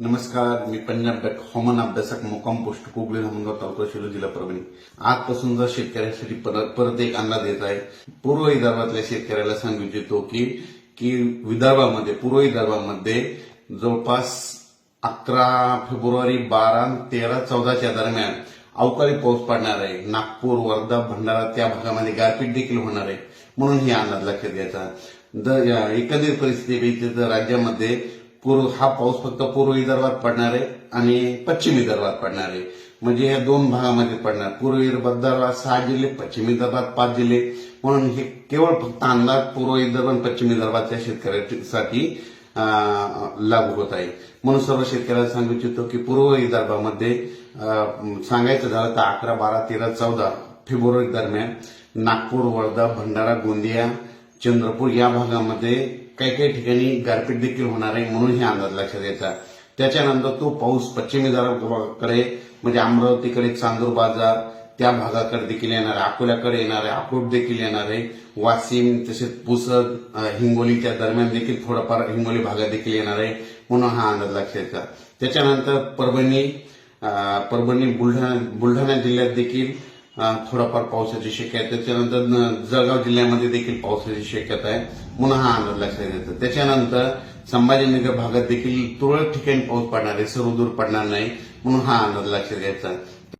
नमस्कार मी पंजाब बँक हवामान अभ्यासक मोकाम पोस्ट कोगले धामणगाव तालुका शिरो जिल्हा परभणी. आजपासून जर शेतकऱ्यांसाठी परत परत एक अंदाज येत आहे पूर्व विदर्भातल्या शेतकऱ्याला सांगू इच्छितो की की विदर्भामध्ये पूर्व विदर्भामध्ये जवळपास अकरा फेब्रुवारी बारा तेरा चौदाच्या दरम्यान अवकाळी पाऊस पडणार आहे. नागपूर वर्धा भंडारा त्या भागामध्ये गारपीट देखील होणार आहे. म्हणून हे अंदाज लक्षात घ्यायचा. जर या एकंदरीत परिस्थिती तर राज्यामध्ये पूर्व हा पाऊस फक्त पूर्व विदर्भात पडणार आहे आणि पश्चिम विदर्भात पडणार आहे. म्हणजे या दोन भागामध्ये पडणार. पूर्व विदर्भात सहा जिल्हे पश्चिम विदर्भात पाच जिल्हे. म्हणून हे केवळ फक्त अंदाज पूर्व विदर्भ आणि पश्चिम विदर्भातल्या शेतकऱ्यांसाठी लागू होत आहे. म्हणून सर्व शेतकऱ्यांना सांगू इच्छितो की पूर्व विदर्भामध्ये सांगायचं झालं तर अकरा बारा तेरा चौदा फेब्रुवारी दरम्यान नागपूर वर्धा भंडारा गोंदिया चंद्रपूर या भागामध्ये काही काही ठिकाणी गारपीट देखील होणार आहे म्हणून हे अंदाज लक्षात घ्यायचा त्याच्यानंतर तो पाऊस पश्चिमी विदर्भाकडे म्हणजे अमरावतीकडे चांदूर बाजार त्या भागाकडे देखील येणार आहे. अकोल्याकडे येणार आहे. अकोट देखील येणार आहे. वाशिम तसेच पुसद हिंगोलीच्या दरम्यान देखील थोडाफार हिंगोली भागात देखील येणार आहे म्हणून हा अंदाज लक्षात येतात त्याच्यानंतर परभणी परभणी बुलढाणा बुलढाणा जिल्ह्यात देखील थोडाफार पावसाची शक्यता आहे. त्याच्यानंतर जळगाव जिल्ह्यामध्ये देखील पावसाची शक्यता आहे. म्हणून हा अंदाज लक्षात येतो. त्याच्यानंतर संभाजीनगर भागात देखील तुरळक ठिकाणी पाऊस पडणार आहे. सर्व दूर पडणार नाही. म्हणून हा अंदाज लक्षात घ्यायचा.